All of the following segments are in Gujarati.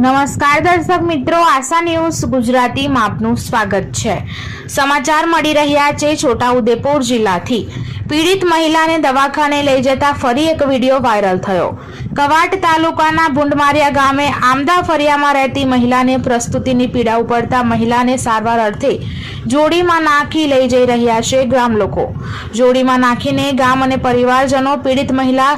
નમસ્કાર દર્શક મિત્રો, આશા ન્યૂઝ ગુજરાતીમાં આપનું સ્વાગત છે. સમાચાર મળી રહ્યા છે છોટાઉદેપુર જિલ્લાથી. પીડિત મહિલાને દવાખાને લઈ જતા ફરી એક વીડિયો વાયરલ થયો. કવાટ તાલુકાના ભુંડમારિયા ગામે આમદા ફરિયામાં રહેતી મહિલાને પ્રસ્તુતિની પીડા ઉપડતા મહિલાને સારવાર અર્થે જોડીમાં નાખી લઈ જઈ રહ્યા છે ગ્રામ લોકો જોડીમાં નાખીને ગામ અને પરિવારજનો પીડિત મહિલા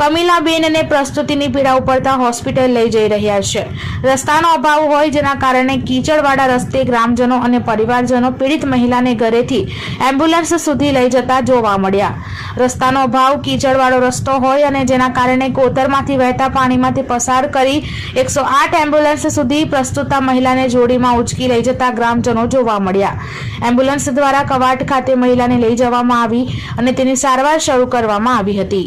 કમિલાબેનને પ્રસ્તુતિની પીડા ઉપડતા હોસ્પિટલ લઈ જઈ રહ્યા છે. રસ્તાનો અભાવ હોય જેના કારણે કીચડવાળા રસ્તે ગ્રામજનો અને પરિવારજનો પીડિત મહિલાને ઘરેથી એમ્બ્યુલન્સ સુધી લઈ જતા જોવા મળ્યા. રસ્તાનો અભાવ, કીચડવાળો રસ્તો હોય અને જેના કારણે કોતરમાંથી વહેતા પાણીમાંથી પસાર કરી એકસો આઠ એમ્બ્યુલન્સ સુધી પ્રસ્તુતા મહિલાને જોડીમાં ઉચકી લઈ જતા ગ્રામજનો જોવા મળ્યા. એમ્બ્યુલન્સ દ્વારા કવાટ ખાતે મહિલાને લઈ જવામાં આવી અને તેની સારવાર શરૂ કરવામાં આવી હતી.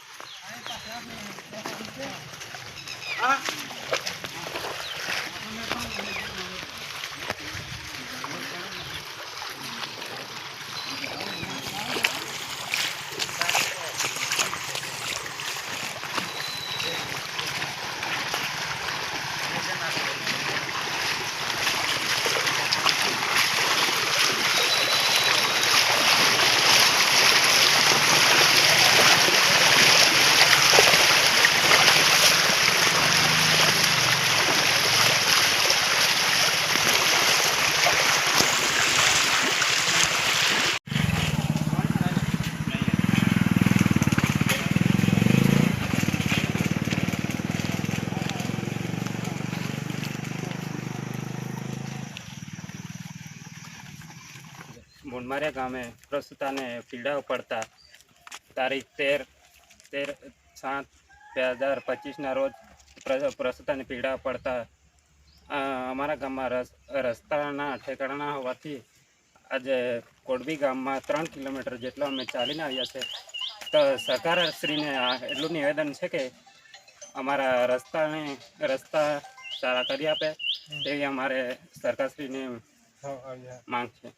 મુંડમારિયા ગામે પ્રસ્તુતાને પીડા પડતા તારીખ તેર તેર સાત બે હજાર પચીસના રોજ પ્ર- પ્રસ્તુતાની પીડા પડતા અમારા ગામમાં રસ રસ્તાના ઠેકાણા હોવાથી આજે કોડબી ગામમાં ત્રણ કિલોમીટર જેટલો અમે ચાલીને આવ્યા છે. તો સરકારશ્રીને આ એટલું નિવેદન છે કે અમારા રસ્તાને રસ્તા સારા કરી આપે. તેવી અમારે સરકારશ્રીની માંગ છે.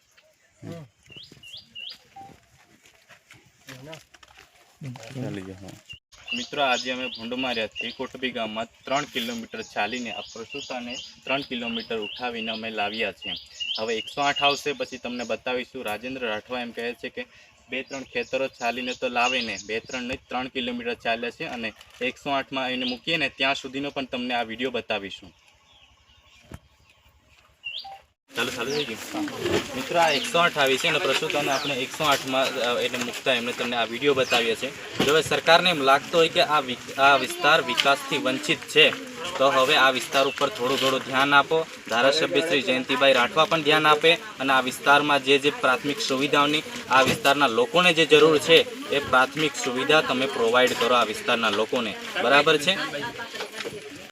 મિત્રો, આજે અમે ભૂંડમાર્યાથી કોટબી ગામમાં ત્રણ કિલોમીટર ચાલીને આ પ્રસૂતાને ત્રણ કિલોમીટર ઉઠાવીને અમે લાવ્યા છીએ. હવે એકસો આઠ આવશે, પછી તમને બતાવીશું. રાજેન્દ્ર રાઠવા એમ કહે છે કે બે ત્રણ ખેતરો ચાલીને તો લાવીને બે ત્રણ નહીં, ત્રણ કિલોમીટર ચાલ્યા છે અને એકસો આઠમાં એને મૂકીએ ને, ત્યાં સુધીનો પણ તમને આ વીડિયો બતાવીશું. ચાલુ ચાલુ થઈ ગયું. મિત્રો, આ એકસો આઠ આવી છે અને પ્રસૂતાને આપણે એકસો આઠમાં એને મૂકતા એમણે તમને આ વીડિયો બતાવીએ છે. જો હવે સરકારને એમ લાગતો હોય કે આ આ વિસ્તાર વિકાસથી વંચિત છે. તો હવે આ વિસ્તાર ઉપર થોડું થોડું ધ્યાન આપો. ધારાસભ્ય શ્રી જયંતિભાઈ રાઠવા પણ ધ્યાન આપે અને આ વિસ્તારમાં જે જે પ્રાથમિક સુવિધાઓની, આ વિસ્તારના લોકોને જે જરૂર છે, એ પ્રાથમિક સુવિધા તમે પ્રોવાઈડ કરો આ વિસ્તારના લોકોને. બરાબર છે?